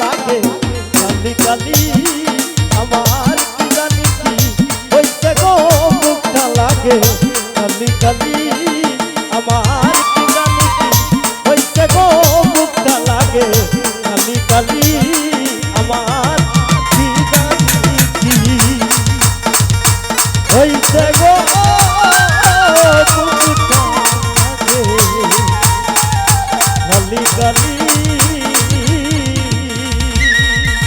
লাগে কালি কালি